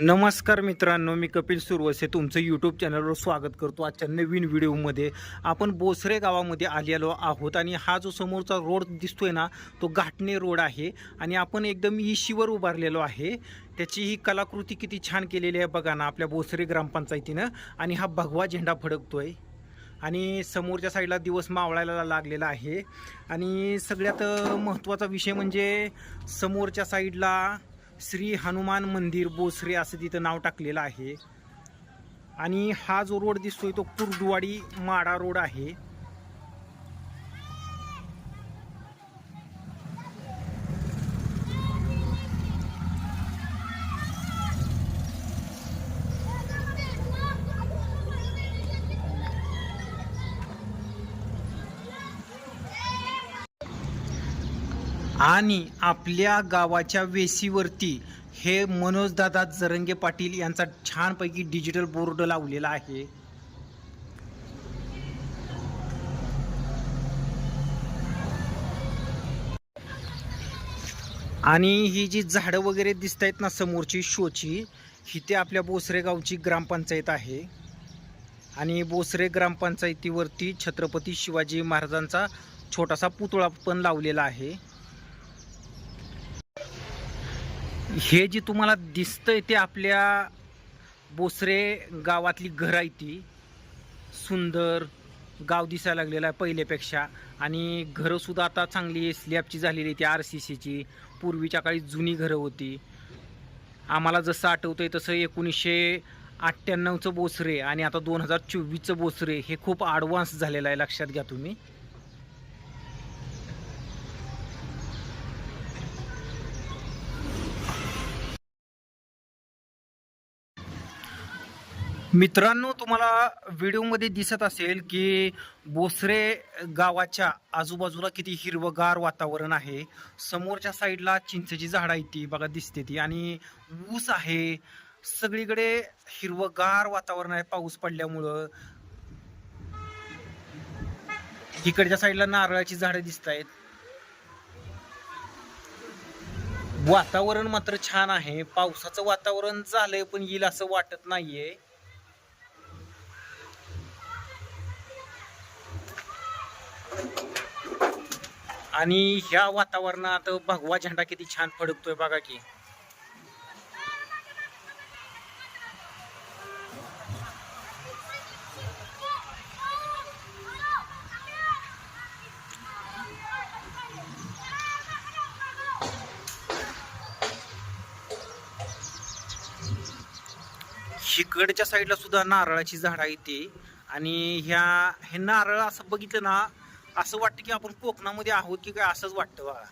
नमस्कार मित्रांनो मी कपिल सुरवसे तुमचं यूट्यूब चॅनलवर स्वागत करतो आजच्या नवीन व्हिडिओमध्ये. आपण बोसरे गावामध्ये आलेलो आहोत आणि हा जो समोरचा रोड दिसतोय ना तो घाटणे रोड आहे आणि आपण एकदम इशीवर उभारलेलो आहे. त्याची ही कलाकृती किती छान केलेली आहे बघा ना आपल्या बोसरे ग्रामपंचायतीनं. आणि हा भगवा झेंडा फडकतोय. आणि समोरच्या साईडला दिवस मावळायला लागलेला आहे. आणि सगळ्यात महत्त्वाचा विषय म्हणजे समोरच्या साईडला श्री हनुमान मंदिर बोसरे असं तिथं नाव टाकलेलं आहे. आणि हा जो रोड दिसतोय तो कुर्डुवाडी माडा रोड आहे. आणि आपल्या गावाच्या वेशीवरती हे मनोजदादा जरंगे पाटील यांचा छानपैकी डिजिटल बोर्ड लावलेला आहे. आणि ही जी झाडं वगैरे दिसत आहेत ना समोरची शोची ही ते आपल्या बोसरे गावची ग्रामपंचायत आहे. आणि बोसरे ग्रामपंचायतीवरती छत्रपती शिवाजी महाराजांचा छोटासा पुतळा पण लावलेला आहे. हे जे तुम्हाला दिसतंय ते आपल्या बोसरे गावातली घर आहे ती. सुंदर गाव दिसायला लागलेलं आहे पहिल्यापेक्षा. आणि घरंसुद्धा आता चांगली स्लॅबची झालेली ती आर सी सीची पूर्वीच्या काळी जुनी घरं होती. आम्हाला जसं आठवतं आहे तसं एकोणीसशे अठ्ठ्याण्णवचं बोसरे आणि आता दोन हजार चोवीसचं बोसरे हे खूप ॲडव्हान्स झालेलं आहे लक्षात घ्या तुम्ही. मित्रांनो तुम्हाला व्हिडिओमध्ये दिसत असेल की बोसरे गावाच्या आजूबाजूला किती हिरवगार वातावरण आहे. समोरच्या साईडला चिंचेची झाडं आहे ती बघा दिसते ती. आणि ऊस आहे. सगळीकडे हिरवगार वातावरण आहे पाऊस पडल्यामुळं. इकडच्या साईडला नारळाची झाडं दिसत आहेत. वातावरण मात्र छान आहे. पावसाचं वातावरण झालंय पण येईल असं वाटत नाहीये. आणि ह्या वातावरणात भगवा झेंडा किती छान फडकतोय बघा की. इकडच्या साईडला सुद्धा नारळाची झाडं आहे आणि ह्या हे नारळ असं बघितलं ना असं वाटतं की आपण कोकणामध्ये आहोत की काय असंच वाटतं बघा.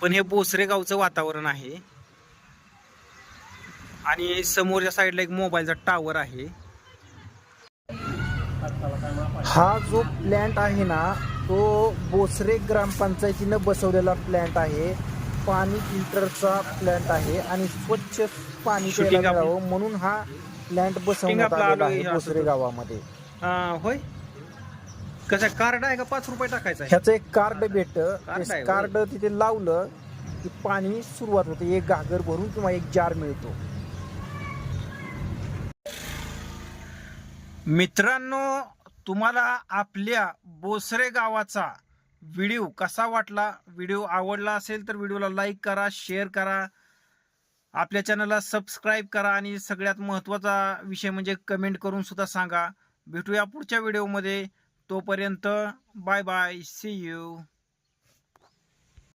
पण हे बोसरे गावचं वातावरण आहे. आणि समोरच्या साईडला एक मोबाईलचा टावर आहे. हा जो प्लॅन्ट आहे ना तो बोसरे ग्रामपंचायतीनं बसवलेला प्लॅन्ट आहे. पाणी फिल्टरचा प्लॅन्ट आहे आणि स्वच्छ पाणी मिळावं म्हणून हा प्लॅन्ट बसवण्यात आलेला आहे बोसरे. गावामध्ये. होय. कसं कार्ड आहे का पाच रुपये टाकायचं आहे? ह्याचं एक कार्ड भेट आहे. होय. कार्ड तिथे लावलं की पाणी सुरुवात होते. एक घागर भरून किंवा एक जार मिळतो. मित्रांनो तुम्हाला आपल्या बोसरे गावाचा व्हिडिओ कसा वाटला? व्हिडिओ आवडला असेल तर व्हिडिओला लाईक करा शेअर करा. आपल्या चॅनलला सबस्क्राईब करा आणि सगळ्यात महत्त्वाचा विषय म्हणजे कमेंट करून सुद्धा सांगा. भेटूया पुढच्या व्हिडिओमध्ये तोपर्यंत बाय बाय सी यू